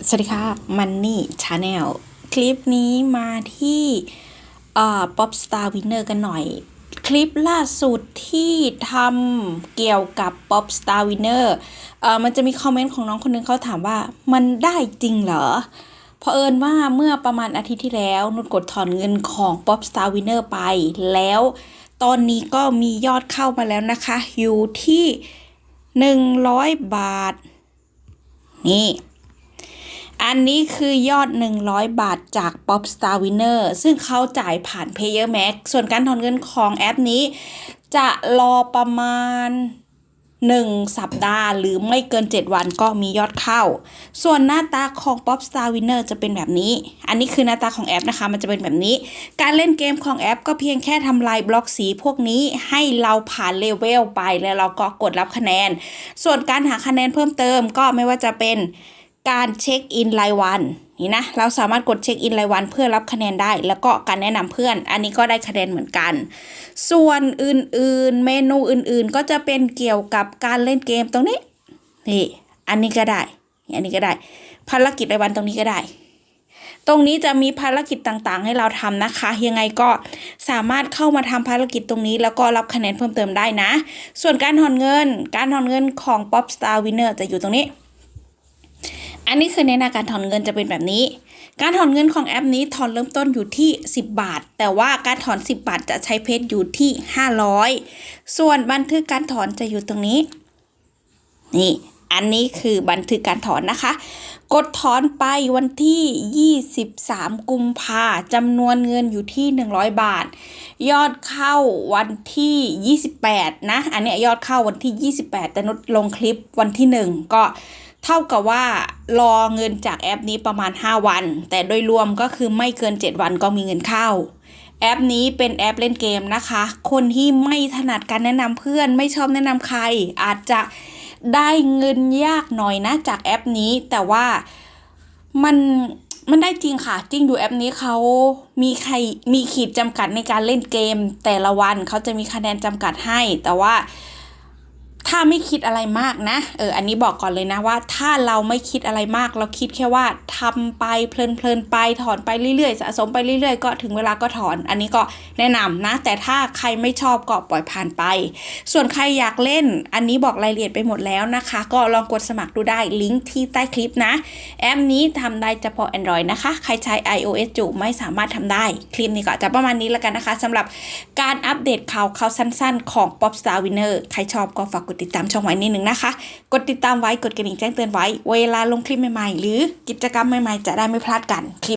สวัสดีค่ะมันนี่ชาแนลคลิปนี้มาที่เอ่อ Pop Star Winner กันหน่อย คลิปล่าสุดที่ทำเกี่ยวกับ Pop Star Winner เอ่อมันจะมีคอมเมนต์ของน้องคนนึงเขาถามว่ามันได้จริงเหรอเพราะเอิญว่าเมื่อประมาณอาทิตย์ที่แล้ว นุชกดถอนเงินของ Pop Star Winner ไป แล้วตอนนี้ก็มียอดเข้ามาแล้วนะคะ อยู่ที่ 100 บาท นี่ อันนี้คือยอด 100 บาทจาก Pop Star Winner ซึ่งเขาจ่ายผ่าน Payer Max ส่วนการถอนเงินของแอปนี้ จะรอประมาณ 1 สัปดาห์ หรือไม่เกิน 7 วันก็มียอดเข้า ส่วนหน้าตาของ Pop Star Winner จะเป็นแบบนี้ อันนี้คือหน้าตาของแอปนะคะ มันจะเป็นแบบนี้ การเล่นเกมของแอปก็เพียงแค่ทำลายบล็อกสีพวกนี้ให้เราผ่านเลเวลไปแล้วเราก็กดรับคะแนน ส่วนการหาคะแนนเพิ่มเติมก็ไม่ว่าจะเป็น การเช็คอินรายวันนี่นะเราสามารถกดเช็คอินรายวันเพื่อรับคะแนนได้ แล้วก็การแนะนำเพื่อน อันนี้ก็ได้คะแนนเหมือนกัน ส่วนอื่นๆ เมนูอื่นๆ ก็จะเป็นเกี่ยวกับการเล่นเกมตรงนี้นี่อันนี้ก็ได้อันนี้ก็ได้ ภารกิจรายวันตรงนี้ก็ได้ ตรงนี้จะมีภารกิจต่างๆ ให้เราทำนะคะ ยังไงก็สามารถเข้ามาทำภารกิจตรงนี้ แล้วก็รับคะแนนเพิ่มเติมได้นะ ส่วนการถอนเงิน การถอนเงินของ Pop Star Winner จะอยู่ตรงนี้ อันนี้คือในหน้าการถอนเงินจะเป็นแบบนี้ การถอนเงินของแอปนี้ถอนเริ่มต้นอยู่ที่ 10 บาท แต่ว่าการถอน 10 บาทจะใช้เพชรอยู่ที่ 500 ส่วนบันทึกการถอนจะอยู่ตรงนี้ นี่ อันนี้คือบันทึกการถอนนะคะ กดถอนไปวันที่ 23 กุมภาจำนวนเงินอยู่ที่ 100 บาท ยอดเข้าวันที่ 28 นะ อันนี้ยอดเข้าวันที่ 28 แต่นุชลงคลิปวันที่ 1 ก็ เท่ากับว่ารอเงินจากแอปนี้ประมาณ 5 วัน แต่โดยรวมก็คือไม่เกิน 7 วันก็มีเงินเข้า แอปนี้เป็นแอปเล่นเกมนะคะ คนที่ไม่ถนัดการแนะนำเพื่อนไม่ชอบแนะนำใคร อาจจะได้เงินยากหน่อยนะจากแอปนี้ แต่ว่ามันมันได้จริงค่ะ จริงอยู่แอปนี้เขามีใครมีขีดจำกัดในการเล่นเกม แต่ละวันเขาจะมีคะแนนจำกัดให้ แต่ว่า ถ้าไม่คิดอะไรมากนะ เออ อันนี้บอกก่อนเลยนะว่า ถ้าเราไม่คิดอะไรมาก เราคิดแค่ว่าทำไปเพลินๆไปถอนไปเรื่อยๆสะสมไปเรื่อยๆ ก็ถึงเวลาก็ถอน อันนี้ก็แนะนำนะ แต่ถ้าใครไม่ชอบก็ปล่อยผ่านไป ส่วนใครอยากเล่น อันนี้บอกรายละเอียดไปหมดแล้วนะคะ ก็ลองกดสมัครดูได้ลิงก์ที่ใต้คลิปนะ แอปนี้ทำได้เฉพาะ Android นะคะ ใครใช้ iOS จุไม่สามารถทำได้ คลิปนี้ก็จะประมาณนี้แล้วกันนะคะสำหรับการอัปเดตข่าวข่าวสั้น ๆ ของ Pop Star Winner ใครชอบก็ฝากกดติดตามช่องไว้นิดนึงนะคะ กดติดตามไว้กดกระดิ่งแจ้งเตือนไว้ เวลาลงคลิปใหม่ๆ หรือกิจกรรมใหม่ๆ จะได้ไม่พลาดกันคลิป